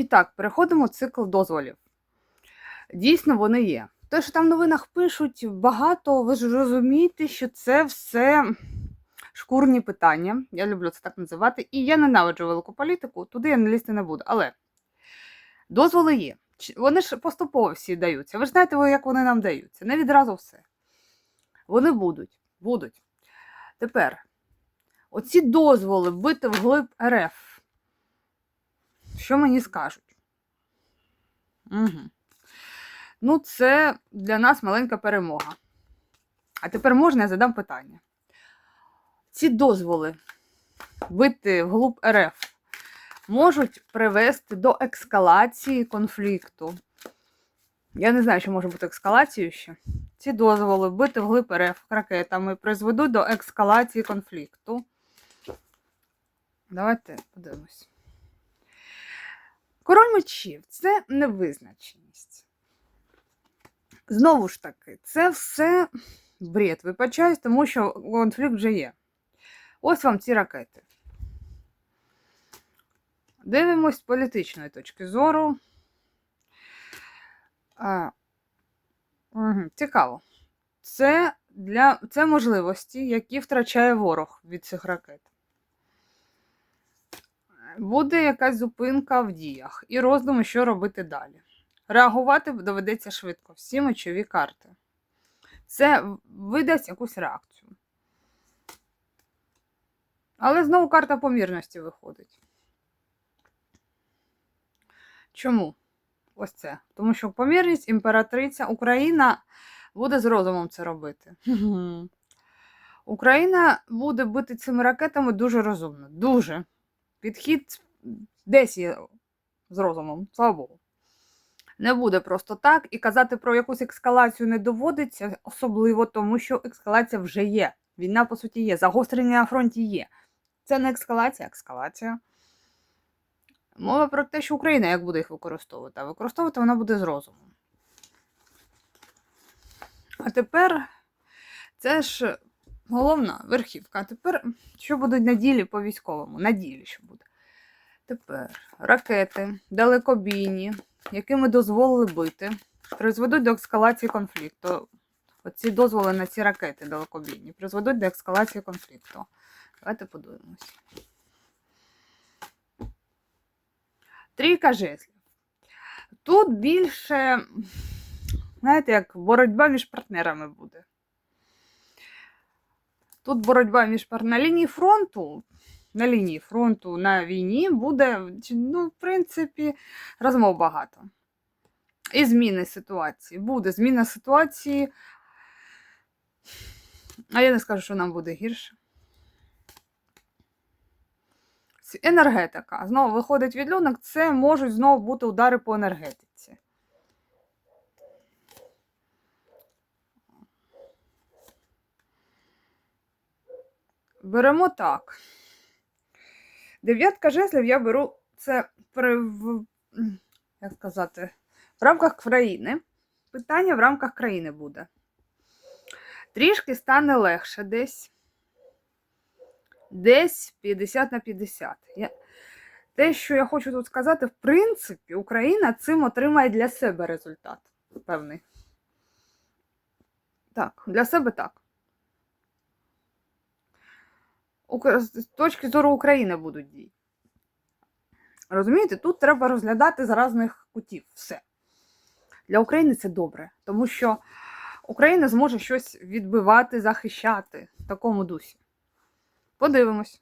І так, переходимо цикл дозволів. Дійсно, вони є. Те, що там в новинах пишуть багато, ви ж розумієте, що це все шкурні питання. Я люблю це так називати. І я ненавиджу велику політику, туди я не лізти не буду. Але дозволи є. Вони ж поступово всі даються. Ви ж знаєте, як вони нам даються. Не відразу все. Вони будуть. Будуть. Тепер, оці дозволи бити вглиб РФ. Що мені скажуть? Угу. Ну, це для нас маленька перемога. А тепер можна я задам питання. Ці дозволи бити вглуб РФ можуть привести до ескалації конфлікту. Я не знаю, що може бути ескалацією ще. Ці дозволи бити вглиб РФ ракетами призведуть до ескалації конфлікту. Давайте подивимось. Король мечів це невизначеність. Знову ж таки, це все бред. Вибачаюсь, тому що конфлікт вже є. Ось вам ці ракети. Дивимось з політичної точки зору. А, угу, цікаво. Це, для, це можливості, які втрачає ворог від цих ракет. Буде якась зупинка в діях і роздуми, що робити далі. Реагувати доведеться швидко. Всі мечові карти. Це видасть якусь реакцію. Але знову карта помірності виходить. Чому? Ось це. Тому що помірність, імператриця, Україна буде з розумом це робити. Україна буде бити цими ракетами дуже розумно. Дуже. Підхід десь є з розумом, слава Богу. Не буде просто так, і казати про якусь ескалацію не доводиться, особливо тому, що ескалація вже є. Війна, по суті, є. Загострення на фронті є. Це не ескалація, ескалація. Мова про те, що Україна як буде їх використовувати, а використовувати вона буде з розумом. А тепер це ж головна верхівка. А тепер що буде на ділі по військовому? На ділі що буде? Тепер ракети, далекобійні, якими дозволили бити, призведуть до ескалації конфлікту. Оці дозволи на ці ракети далекобійні призведуть до ескалації конфлікту. Давайте подивимось. Трійка жезлів. Тут більше, знаєте, як боротьба між партнерами буде. Тут боротьба між на лінії фронту, на лінії фронту на війні буде, ну, в принципі, розмов багато. І зміни ситуації. Буде зміна ситуації. А я не скажу, що нам буде гірше. Енергетика. Знову виходить відлюдник, це можуть знову бути удари по енергетиці. Беремо так. Дев'ятка жезлів я беру це при, як сказати, в рамках країни. Питання в рамках країни буде. Трішки стане легше десь. Десь 50 на 50. Я... Те, що я хочу тут сказати, в принципі, Україна цим отримає для себе результат певний. Так, для себе так. З точки зору України будуть дії. Розумієте, тут треба розглядати з різних кутів все. Для України це добре, тому що Україна зможе щось відбивати, захищати в такому дусі. Подивимось.